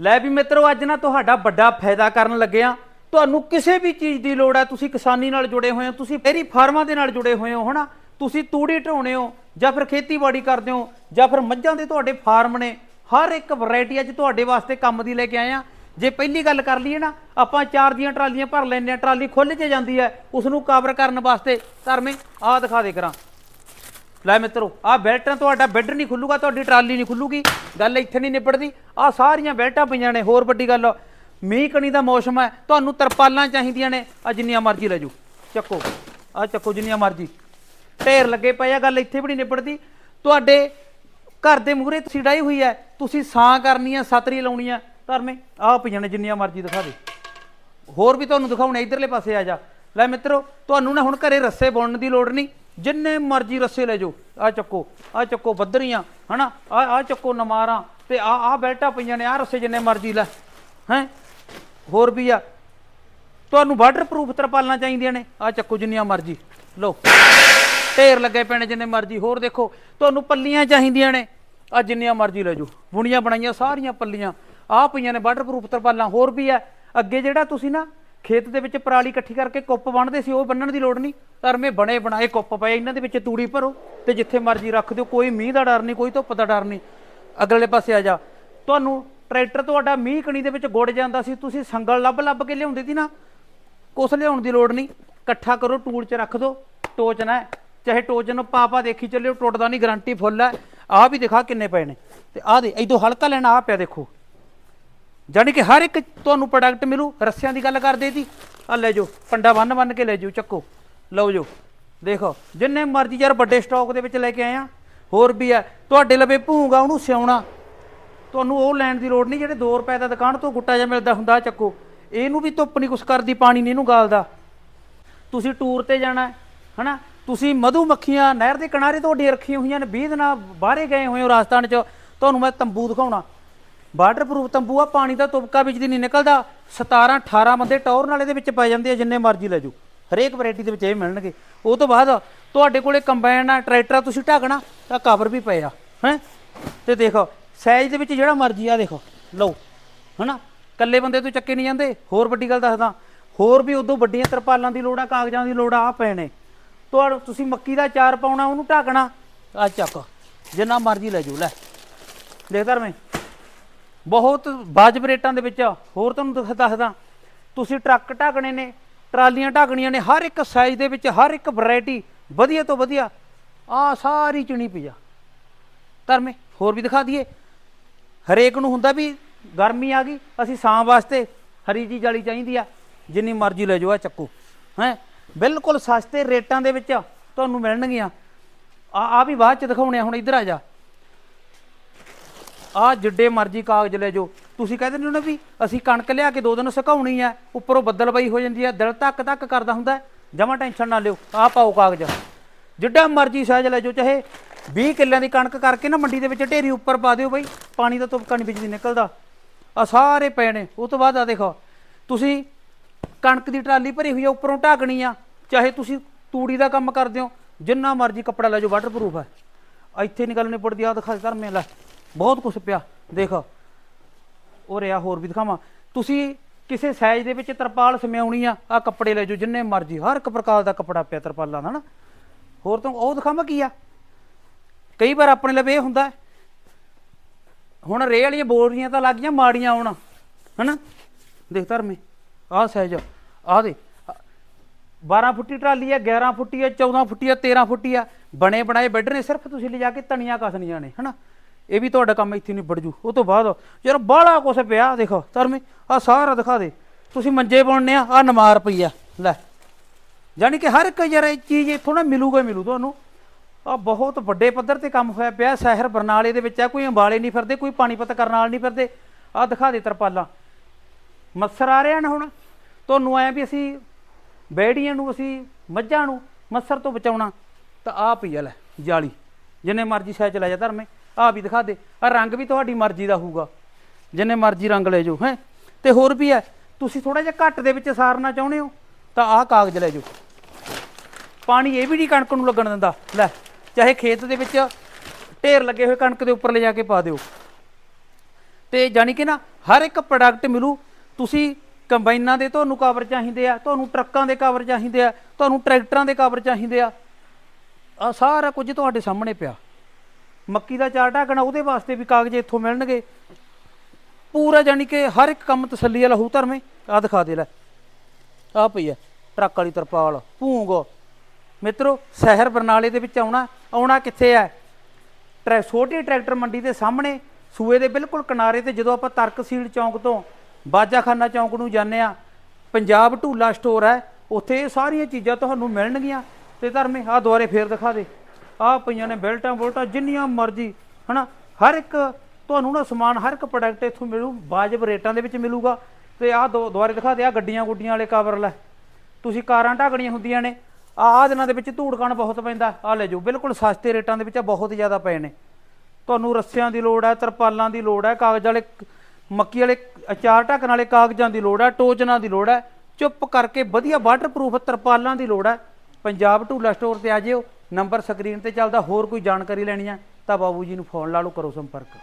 ਲੈ ਵੀ ਮਿੱਤਰੋ, ਅੱਜ ਨਾ ਤੁਹਾਡਾ ਵੱਡਾ ਫਾਇਦਾ ਕਰਨ ਲੱਗਿਆ ਤੁਹਾਨੂੰ ਕਿਸੇ ਵੀ ਚੀਜ਼ ਦੀ ਲੋੜ ਹੈ, ਤੁਸੀਂ ਕਿਸਾਨੀ ਨਾਲ ਜੁੜੇ ਹੋਏ ਹੋ, ਤੁਸੀਂ ਡੇਅਰੀ ਫਾਰਮਾਂ ਦੇ ਨਾਲ ਜੁੜੇ ਹੋਏ ਹੋ, ਹਨਾ? ਤੁਸੀਂ ਤੂੜੀ ਢੋਣੇ ਹੋ, ਜਾਂ ਫਿਰ ਖੇਤੀਬਾੜੀ ਕਰਦੇ ਹੋ, ਜਾਂ ਫਿਰ ਮੱਝਾਂ ਦੇ ਤੁਹਾਡੇ ਫਾਰਮ ਨੇ, ਹਰ ਇੱਕ ਵੈਰਾਈਟੀ ਅੱਜ ਤੁਹਾਡੇ ਵਾਸਤੇ ਕੰਮ ਦੀ ਲੈ ਕੇ ਆਏ ਆ ਜੇ ਪਹਿਲੀ ਗੱਲ ਕਰ ਲਈਏ ਨਾ, ਆਪਾਂ ਚਾਰ ਦੀਆਂ ਟਰਾਲੀਆਂ ਭਰ ਲੈਂਦੇ ਆ ਟਰਾਲੀ ਖੁੱਲ ਕੇ ਜਾਂਦੀ ਹੈ ਉਸ ਨੂੰ ਕਵਰ ਕਰਨ ਵਾਸਤੇ, ਧਰਮੇ ਆ ਦਿਖਾ ਦੇ ਕਰਾਂ। ਲੈ ਮਿੱਤਰੋ, ਆਹ ਬੈਲਟਾਂ ਤੁਹਾਡਾ ਬੈੱਡ ਨਹੀਂ ਖੁੱਲੂਗਾ, ਤੁਹਾਡੀ ਟਰਾਲੀ ਨਹੀਂ ਖੁੱਲੂਗੀ। ਗੱਲ ਇੱਥੇ ਨਹੀਂ ਨਿਬੜਦੀ। ਆਹ ਸਾਰੀਆਂ ਬੈਲਟਾਂ ਪਈਆਂ ਨੇ, ਹੋਰ ਵੱਡੀ ਗੱਲ, ਮੀਂਹ ਕਣੀ ਦਾ ਮੌਸਮ ਹੈ, ਤੁਹਾਨੂੰ ਤਰਪਾਲਾਂ ਚਾਹੀਦੀਆਂ ਨੇ। ਆ ਜਿੰਨੀਆਂ ਮਰਜ਼ੀ ਲੈ ਜਾਓ, ਚੱਕੋ ਆ ਚੱਕੋ ਜਿੰਨੀਆਂ ਮਰਜ਼ੀ। ਢੇਰ ਲੱਗੇ ਪਏ ਆ, ਗੱਲ ਇੱਥੇ ਵੀ ਨਹੀਂ ਨਿਬੜਦੀ। ਤੁਹਾਡੇ ਘਰ ਦੇ ਮੂਹਰੇ ਤੁਸੀਂ ਡਾਈ ਹੋਈ ਹੈ, ਤੁਸੀਂ ਸਾਂ ਕਰਨੀ ਆ ਸਤਰੀ ਲਾਉਣੀ ਆ ਧਰਮੇ ਆਹ ਪਈਆਂ ਨੇ ਜਿੰਨੀਆਂ ਮਰਜ਼ੀ ਦਿਖਾ ਦੇ। ਹੋਰ ਵੀ ਤੁਹਾਨੂੰ ਦਿਖਾਉਣੇ ਇਧਰਲੇ ਪਾਸੇ ਆ ਜਾ। ਲੈ ਮਿੱਤਰੋ, ਤੁਹਾਨੂੰ ਨਾ ਹੁਣ ਘਰੇ ਰੱਸੇ ਬੁਣਨ ਦੀ ਲੋੜ ਨਹੀਂ। ਜਿੰਨੇ ਮਰਜ਼ੀ ਰੱਸੇ ਲੈ ਜਾਓ, ਆ ਚੱਕੋ ਆ ਚੱਕੋ ਬੱਦਰੀਆਂ, ਹਨਾ? ਆ ਆ ਚੱਕੋ ਨਮਾਰਾਂ, ਤੇ ਆ ਆ ਬੈਲਟਾਂ ਪਈਆਂ ਨੇ, ਆ ਰੱਸੇ ਜਿੰਨੇ ਮਰਜ਼ੀ ਲੈ, ਹੈ? ਹੋਰ ਵੀ ਆ। ਤੁਹਾਨੂੰ ਵਾਟਰਪ੍ਰੂਫ ਤਰਪਾਲਾਂ ਚਾਹੀਦੀਆਂ ਨੇ, ਆ ਚੱਕੋ ਜਿੰਨੀਆਂ ਮਰਜ਼ੀ, ਲਓ। ਢੇਰ ਲੱਗੇ ਪੈਣੇ ਜਿੰਨੇ ਮਰਜ਼ੀ, ਹੋਰ ਦੇਖੋ, ਤੁਹਾਨੂੰ ਪੱਲੀਆਂ ਚਾਹੀਦੀਆਂ ਨੇ, ਆ ਜਿੰਨੀਆਂ ਮਰਜ਼ੀ ਲੈ ਜਾਓ। ਬੁਣੀਆਂ ਬਣਾਈਆਂ ਸਾਰੀਆਂ ਪੱਲੀਆਂ, ਆ ਪਈਆਂ ਨੇ ਵਾਟਰਪ੍ਰੂਫ ਤਰਪਾਲਾਂ, ਹੋਰ ਵੀ ਆ। ਅੱਗੇ ਜਿਹੜਾ ਤੁਸੀਂ ਨਾ ਖੇਤ ਦੇ ਵਿੱਚ ਪਰਾਲੀ ਇਕੱਠੀ ਕਰਕੇ ਕੁੱਪ ਬੰਨਦੇ ਸੀ, ਉਹ ਬੰਨਣ ਦੀ ਲੋੜ ਨਹੀਂ। ਧਰਮੇ ਬਣੇ ਬਣਾਏ, ਕੁੱਪ ਪਏ, ਇਹਨਾਂ ਦੇ ਵਿੱਚ ਤੂੜੀ ਭਰੋ ਤੇ ਜਿੱਥੇ ਮਰਜ਼ੀ ਰੱਖ ਦਿਓ, ਕੋਈ ਮੀਂਹ ਦਾ ਡਰ ਨਹੀਂ, ਕੋਈ ਧੁੱਪ ਦਾ ਡਰ ਨਹੀਂ। ਅਗਲੇ ਪਾਸੇ ਆ ਜਾ। ਤੁਹਾਨੂੰ ਟਰੈਕਟਰ ਤੁਹਾਡਾ ਮੀਂਹ ਕਣੀ ਦੇ ਵਿੱਚ ਗੁੜ ਜਾਂਦਾ ਸੀ, ਤੁਸੀਂ ਸੰਗਲ ਲੱਭ ਲੱਭ ਕੇ ਲਿਆਉਂਦੇ ਸੀ ਨਾ। ਕੁਛ ਲਿਆਉਣ ਦੀ ਲੋੜ ਨਹੀਂ, ਇਕੱਠਾ ਕਰੋ, ਟੂਲ 'ਚ ਰੱਖ ਦਿਓ, ਟੋਚ ਨਾ ਚਾਹੇ ਟੋਚਨ ਨੂੰ ਪਾ ਪਾ ਦੇਖੀ ਚੱਲਿਓ, ਟੁੱਟਦਾ ਨਹੀਂ, ਗਾਰੰਟੀ ਫੁੱਲ ਹੈ। ਆਹ ਵੀ ਦਿਖਾ ਕਿੰਨੇ ਪਏ ਨੇ। ਤੇ ਆਹ ਦੇ ਇਦੋਂ ਹਲਕਾ ਲੈਣਾ ਆ ਪਿਆ ਦੇਖੋ। ਜਾਣੀ ਕਿ ਹਰ ਇੱਕ ਤੁਹਾਨੂੰ ਪ੍ਰੋਡਕਟ ਮਿਲੂ, ਰੱਸਿਆਂ ਦੀ ਗੱਲ ਕਰਦੇ ਸੀ। ਆ ਲੈ ਜਾਓ, ਪੰਡਾ ਬੰਨ ਬੰਨ ਕੇ ਲੈ ਜਾਓ, ਚੱਕੋ। ਲਓ ਜਾਓ, ਦੇਖੋ, ਜਿੰਨੇ ਮਰਜ਼ੀ ਯਾਰ ਵੱਡੇ ਸਟਾਕ ਦੇ ਵਿੱਚ ਲੈ ਕੇ ਆਏ ਆ, ਹੋਰ ਵੀ ਆ, ਤੁਹਾਡੇ ਲਵੇ ਭੂਗਾ, ਉਹਨੂੰ ਸਿਉਣਾ। ਤੁਹਾਨੂੰ ਉਹ ਲੈਣ ਦੀ ਲੋੜ ਨਹੀਂ, ਜਿਹੜੇ 2 ਰੁਪਏ ਦਾ ਦੁਕਾਨ ਤੋਂ ਗੁੱਟਾ ਜਿਹਾ ਮਿਲਦਾ ਹੁੰਦਾ, ਚੱਕੋ। ਇਹਨੂੰ ਵੀ ਧੁੱਪ ਨਹੀਂ ਕੁਛ ਕਰਦੀ, ਪਾਣੀ ਨਹੀਂ ਇਹਨੂੰ ਗਾਲਦਾ। ਤੁਸੀਂ ਟੂਰ ਤੇ ਜਾਣਾ ਹੈ ਹਨਾ? ਤੁਸੀਂ ਮਧੂ ਮੱਖੀਆਂ, ਨਹਿਰ ਦੇ ਕਿਨਾਰੇ ਤੁਹਾਡੀਆਂ ਰੱਖੀਆਂ ਹੋਈਆਂ ਨੇ 20 ਦਿਨਾਂ ਬਾਹਰੇ ਗਏ ਹੋਏ ਹੋ ਰਾਜਸਥਾਨ 'ਚ, ਤੁਹਾਨੂੰ ਮੈਂ ਤੰਬੂ ਦਿਖਾਉਣਾ। ਵਾਟਰਪ੍ਰੂਫ ਤੰਬੂ ਆ ਪਾਣੀ ਦਾ ਤੁਬਕਾ ਵਿੱਚ ਨਹੀਂ ਨਿਕਲਦਾ। 17 18 ਬੰਦੇ ਟੌਰ ਨਾਲੇ ਦੇ ਵਿੱਚ ਪੈ ਜਾਂਦੇ ਆ, ਜਿੰਨੇ ਮਰਜ਼ੀ ਲੈ ਜਾਓ। ਹਰੇਕ ਵੈਰਾਈਟੀ ਦੇ ਵਿੱਚ ਇਹ ਮਿਲਣਗੇ। ਉਹ ਤੋਂ ਬਾਅਦ ਤੁਹਾਡੇ ਕੋਲੇ ਕੰਬਾਈਨ ਆ ਟਰੈਕਟਰ ਆ ਤੁਸੀਂ ਢਾਕਣਾ, ਤਾਂ ਕਵਰ ਵੀ ਪਏ ਆ, ਹੈ? ਤੇ ਦੇਖੋ ਸਾਈਜ਼ ਦੇ ਵਿੱਚ ਜਿਹੜਾ ਮਰਜ਼ੀ ਆ ਦੇਖੋ, ਲਓ, ਹਨਾ? ਇਕੱਲੇ ਬੰਦੇ ਤੋਂ ਚੱਕੇ ਨਹੀਂ ਜਾਂਦੇ। ਹੋਰ ਵੱਡੀ ਗੱਲ ਦੱਸਦਾ, ਹੋਰ ਵੀ ਉਦੋਂ ਵੱਡੀਆਂ ਤਰਪਾਲਾਂ ਦੀ ਲੋੜ ਆ ਕਾਗਜ਼ਾਂ ਦੀ ਲੋੜ ਆ ਪੈਣੇ ਪਏ ਤੁਸੀਂ ਮੱਕੀ ਦਾ ਚਾਰ ਪਾਉਣਾ, ਉਹਨੂੰ ਢਾਕਣਾ ਆ ਚੱਕ, ਜਿੰਨਾ ਮਰਜ਼ੀ ਲੈ ਜਾਓ, ਲੈ। ਦੇਖ ਧਰਮੇ ਬਹੁਤ ਵਾਜਬ ਰੇਟਾਂ ਦੇ ਵਿੱਚ ਹੋਰ ਤੁਹਾਨੂੰ ਦੱਸ- ਦੱਸਦਾ, ਤੁਸੀਂ ਟਰੱਕ ਢਾਕਣੇ ਨੇ, ਟਰਾਲੀਆਂ ਢਾਕਣੀਆਂ ਨੇ, ਹਰ ਇੱਕ ਸਾਈਜ਼ ਦੇ ਵਿੱਚ, ਹਰ ਇੱਕ ਵੈਰਾਈਟੀ ਵਧੀਆ ਤੋਂ ਵਧੀਆ ਆ ਸਾਰੀ ਚਿਣੀ ਪਈ ਆ। ਧਰਮੇ ਹੋਰ ਵੀ ਦਿਖਾ ਦਈਏ। ਹਰੇਕ ਨੂੰ ਹੁੰਦਾ ਵੀ ਗਰਮੀ ਆ ਗਈ, ਅਸੀਂ ਸਾਂ ਵਾਸਤੇ ਹਰੀ ਜੀ ਜਾਲੀ ਚਾਹੀਦੀ ਆ, ਜਿੰਨੀ ਮਰਜ਼ੀ ਲੈ ਜਾਓ ਆ ਚੱਕੋ। ਹੈ? ਬਿਲਕੁਲ ਸਸਤੇ ਰੇਟਾਂ ਦੇ ਵਿੱਚ ਤੁਹਾਨੂੰ ਮਿਲਣਗੀਆਂ। ਆ ਆ ਵੀ ਬਾਅਦ ਚ ਦਿਖਾਉਣੇ ਆ, ਹੁਣ ਇੱਧਰ ਆ ਜਾ। ਆ ਜਿੱਡੇ ਮਰਜ਼ੀ ਕਾਗਜ਼ ਲੈ ਜਾਓ। ਤੁਸੀਂ ਕਹਿੰਦੇ ਨੇ ਨਾ ਵੀ ਅਸੀਂ ਕਣਕ ਲਿਆ ਕੇ ਦੋ ਦਿਨ ਸੁਕਾਉਣੀ ਆ, ਉੱਪਰੋਂ ਬੱਦਲ ਬਈ ਹੋ ਜਾਂਦੀ ਆ, ਦਿਲ ਧੱਕ ਧੱਕ ਕਰਦਾ ਹੁੰਦਾ ਜਮਾ ਟੈਨਸ਼ਨ ਨਾ ਲਿਓ ਆ ਪਾਓ ਕਾਗਜ਼। ਜਿੱਡਾ ਮਰਜ਼ੀ ਸਾਈਜ਼ ਲੈ ਜਾਓ, ਚਾਹੇ 20 ਕਿੱਲਿਆਂ ਦੀ ਕਣਕ ਕਰਕੇ ਨਾ ਮੰਡੀ ਦੇ ਵਿੱਚ ਢੇਰੀ ਉੱਪਰ ਪਾ ਦਿਓ ਬਈ, ਪਾਣੀ ਦਾ ਤੁਪਕਾ ਨਹੀਂ ਬਿਜਲੀ ਨਿਕਲਦਾ। ਆ ਸਾਰੇ ਪਏ ਨੇ, ਉਹ ਤੋਂ ਬਾਅਦ ਆ ਦੇਖੋ, ਤੁਸੀਂ ਕਣਕ ਦੀ ਟਰਾਲੀ ਭਰੀ ਹੋਈ ਆ, ਉੱਪਰੋਂ ਢਾਕਣੀ ਆ, ਚਾਹੇ ਤੁਸੀਂ ਤੂੜੀ ਦਾ ਕੰਮ ਕਰਦੇ ਹੋ, ਜਿੰਨਾ ਮਰਜ਼ੀ ਕੱਪੜਾ ਲੈ ਜਾਓ ਵਾਟਰਪ੍ਰੂਫ ਹੈ ਇੱਥੇ ਨਹੀਂ ਗੱਲ ਨਿਬੜਦੀ ਆ ਦਿਖਾ ਧਰਮੇ ਲੈ ਬਹੁਤ ਕੁਛ ਪਿਆ। ਦੇਖ ਉਹ ਰਿਆ ਹੋਰ ਵੀ ਦਿਖਾਵਾਂ। ਤੁਸੀਂ ਕਿਸੇ ਸਾਈਜ਼ ਦੇ ਵਿੱਚ ਤਰਪਾਲ ਸਮਿਆਉਣੀ ਆ ਆ ਕੱਪੜੇ ਲੈ ਜਾਓ, ਜਿੰਨੇ ਮਰਜ਼ੀ, ਹਰ ਇੱਕ ਪ੍ਰਕਾਰ ਦਾ ਕੱਪੜਾ ਪਿਆ ਤਰਪਾਲਾਂ ਦਾ ਨਾ। ਹੋਰ ਤਾਂ ਉਹ ਦਿਖਾਵਾਂ ਕੀ ਆ? ਕਈ ਵਾਰ ਆਪਣੇ ਲਵੇ ਇਹ ਹੁੰਦਾ ਹੁਣ ਰੇਹ ਵਾਲੀਆਂ ਬੋਰੀਆਂ ਤਾਂ ਲੱਗ ਗਈਆਂ ਮਾੜੀਆਂ ਆਉਣ ਹਨਾ? ਦੇਖ ਧਰਮੇ ਆਹ ਸਾਈਜ਼ ਆਹ ਦੇ 12 ਫੁੱਟੀ ਟਰਾਲੀ ਆ 11 ਫੁੱਟੀ ਆ 14 ਫੁੱਟੀ ਆ 13 ਫੁੱਟੀ ਆ। ਬਣੇ ਬਣਾਏ ਬੈੱਡ ਨੇ, ਸਿਰਫ ਤੁਸੀਂ ਲਿਜਾ ਕੇ ਤਣੀਆਂ ਕਸਣੀਆਂ ਨੇ ਹਨਾ? ਇਹ ਵੀ ਤੁਹਾਡਾ ਕੰਮ ਇੱਥੇ ਨਿਬੜ ਜੂ। ਉਹ ਤੋਂ ਬਾਅਦ ਯਾਰ ਬਾਹਲਾ ਕੁਛ ਪਿਆ, ਦੇਖੋ, ਧਰਮੇ ਆ ਸਾਰਾ ਦਿਖਾ ਦੇ। ਤੁਸੀਂ ਮੰਜੇ ਬੁਣਨੇ ਆ ਆ ਨਮਾਰ ਪਈ ਆ, ਲੈ। ਯਾਨੀ ਕਿ ਹਰ ਇੱਕ ਯਾਰ ਇਹ ਚੀਜ਼ ਇੱਥੋਂ ਨਾ ਮਿਲੂਗਾ ਮਿਲੂ ਤੁਹਾਨੂੰ। ਆ ਬਹੁਤ ਵੱਡੇ ਪੱਧਰ ਤੇ ਕੰਮ ਹੋਇਆ ਪਿਆ, ਸ਼ਹਿਰ ਬਰਨਾਲੇ ਦੇ ਵਿੱਚ ਆ, ਕੋਈ ਅੰਬਾਲੇ ਨਹੀਂ ਫਿਰਦੇ, ਕੋਈ ਪਾਣੀਪਤ ਕਰਨ ਵਾਲ ਨਹੀਂ ਫਿਰਦੇ। ਆ ਦਿਖਾ ਦੇ ਤਰਪਾਲਾਂ। ਮੱਸਰ ਆ ਰਿਹਾ ਨਾ ਹੁਣ। ਤੁਹਾਨੂੰ ਐ ਵੀ ਅਸੀਂ ਬੈੜੀਆਂ ਨੂੰ, ਅਸੀਂ ਮੱਝਾਂ ਨੂੰ ਮੱਸਰ ਤੋਂ ਬਚਾਉਣਾ ਤਾਂ ਆ ਪਈ ਲੈ, ਜਾਲੀ। ਜਿੰਨੇ ਮਰਜ਼ੀ ਸਾਈਜ਼ ਚਲਾ ਜਾ ਧਰਮੇ। ਆ ਵੀ ਦਿਖਾ ਦੇ ਆ ਰੰਗ ਵੀ ਤੁਹਾਡੀ ਮਰਜ਼ੀ ਦਾ ਹੋਊਗਾ, ਜਿੰਨੇ ਮਰਜ਼ੀ ਰੰਗ ਲੈ ਜਾਓ, ਹੈ? ਤੇ ਹੋਰ ਵੀ ਹੈ, ਤੁਸੀਂ ਥੋੜਾ ਜਿਹਾ ਘੱਟ ਦੇ ਵਿੱਚ ਸਾਰਨਾ ਚਾਹੁੰਦੇ ਹੋ, ਤਾਂ ਆਹ ਕਾਗਜ਼ ਲੈ ਜਾਓ। ਪਾਣੀ ਇਹ ਵੀ ਨਹੀਂ ਕਣਕ ਨੂੰ ਲੱਗਣ ਦਿੰਦਾ, ਲੈ, ਚਾਹੇ ਖੇਤ ਦੇ ਵਿੱਚ ਢੇਰ ਲੱਗੇ ਹੋਏ ਕਣਕ ਦੇ ਉੱਪਰ ਲੈ ਜਾ ਕੇ ਪਾ ਦਿਓ। ਤੇ ਜਾਣੀ ਕਿ ਨਾ, ਹਰ ਇੱਕ ਪ੍ਰੋਡਕਟ ਮਿਲੂ, ਤੁਸੀਂ ਕੰਬਾਈਨਾਂ ਦੇ ਤੁਹਾਨੂੰ ਕਵਰ ਚਾਹੀਦੇ ਆ, ਤੁਹਾਨੂੰ ਟਰੱਕਾਂ ਦੇ ਕਵਰ ਚਾਹੀਦੇ ਆ, ਤੁਹਾਨੂੰ ਟਰੈਕਟਰਾਂ ਦੇ ਕਵਰ ਚਾਹੀਦੇ ਆ ਆ ਸਾਰਾ ਕੁਝ ਤੁਹਾਡੇ ਸਾਹਮਣੇ ਪਿਆ। ਮੱਕੀ ਦਾ ਚਾਰ ਢਾਕਣਾ ਉਹਦੇ ਵਾਸਤੇ ਵੀ ਕਾਗਜ਼ ਇੱਥੋਂ ਮਿਲਣਗੇ। ਪੂਰਾ ਜਾਣੀ ਕਿ ਹਰ ਇੱਕ ਕੰਮ ਤਸੱਲੀ ਵਾਲਾ ਹੋਊ ਧਰਮੇ ਆ ਦਿਖਾ ਦੇ ਲੈ। ਆ ਪਈ ਆ, ਟਰੱਕ ਵਾਲੀ ਤਰਪਾਲ, ਭੂੰਗ। ਮਿੱਤਰੋ, ਸ਼ਹਿਰ ਬਰਨਾਲੇ ਦੇ ਵਿੱਚ ਆਉਣਾ ਆਉਣਾ ਕਿੱਥੇ ਹੈ ਟਰੈ, ਛੋਟੀ ਟਰੈਕਟਰ ਮੰਡੀ ਦੇ ਸਾਹਮਣੇ, ਸੂਏ ਦੇ ਬਿਲਕੁਲ ਕਿਨਾਰੇ ਤੇ ਜਦੋਂ ਆਪਾਂ ਤਰਕਸੀਲ ਚੌਂਕ ਤੋਂ ਬਾਜਾਖਾਨਾ ਚੌਂਕ ਨੂੰ ਜਾਂਦੇ ਆ ਪੰਜਾਬ ਢੂਲਾ ਸਟੋਰ ਹੈ, ਉੱਥੇ ਇਹ ਸਾਰੀਆਂ ਚੀਜ਼ਾਂ ਤੁਹਾਨੂੰ ਮਿਲਣਗੀਆਂ। ਤੇ ਧਰਮੇ ਆ ਦੁਆਰੇ ਫੇਰ ਦਿਖਾ ਦੇ। ਆ ਪਈਆਂ ਨੇ ਬੈਲਟਾਂ ਬੋਲਟਾਂ ਜਿੰਨੀਆਂ ਮਰਜ਼ੀ, ਹਨਾ? ਹਰ ਇੱਕ ਤੁਹਾਨੂੰ ਨਾ ਸਮਾਨ, ਹਰ ਇੱਕ ਪ੍ਰੋਡਕਟ ਇੱਥੋਂ ਮਿਲੂ, ਵਾਜਬ ਰੇਟਾਂ ਦੇ ਵਿੱਚ ਮਿਲੂਗਾ। ਤੇ ਆ ਦੋ ਦੁਆਰੇ ਦਿਖਾ ਦੇ ਆ ਗੱਡੀਆਂ ਗੁੱਡੀਆਂ ਵਾਲੇ ਕਵਰ ਲੈ। ਤੁਸੀਂ ਕਾਰਾਂ ਢਾਕਣੀਆਂ ਹੁੰਦੀਆਂ ਨੇ, ਆਹ ਦਿਨਾਂ ਦੇ ਵਿੱਚ ਧੂੜਕਣ ਬਹੁਤ ਪੈਂਦਾ ਆ ਲੈ ਜਾਓ। ਬਿਲਕੁਲ ਸਸਤੇ ਰੇਟਾਂ ਦੇ ਵਿੱਚ ਆ ਬਹੁਤ ਜ਼ਿਆਦਾ ਪਏ ਨੇ। ਤੁਹਾਨੂੰ ਰੱਸਿਆਂ ਦੀ ਲੋੜ ਹੈ, ਤਰਪਾਲਾਂ ਦੀ ਲੋੜ ਹੈ, ਕਾਗਜ਼ ਵਾਲੇ, ਮੱਕੀ ਵਾਲੇ, ਅਚਾਰ ਢੱਕਣ ਵਾਲੇ ਕਾਗਜ਼ਾਂ ਦੀ ਲੋੜ ਹੈ, ਟੋਚਨਾਂ ਦੀ ਲੋੜ ਹੈ। ਚੁੱਪ ਕਰਕੇ ਵਧੀਆ ਵਾਟਰਪ੍ਰੂਫ ਤਰਪਾਲਾਂ ਦੀ ਲੋੜ ਹੈ। ਪੰਜਾਬ ਢੂਲਾ ਸਟੋਰ ਤੇ ਆ ਜਿਓ। ਨੰਬਰ ਸਕਰੀਨ ਤੇ ਚੱਲਦਾ, ਹੋਰ ਕੋਈ ਜਾਣਕਾਰੀ ਲੈਣੀ ਹੈ ਤਾਂ ਬਾਬੂ ਜੀ ਨੂੰ ਫੋਨ ਲਾ ਲਓ, ਕਰੋ ਸੰਪਰਕ।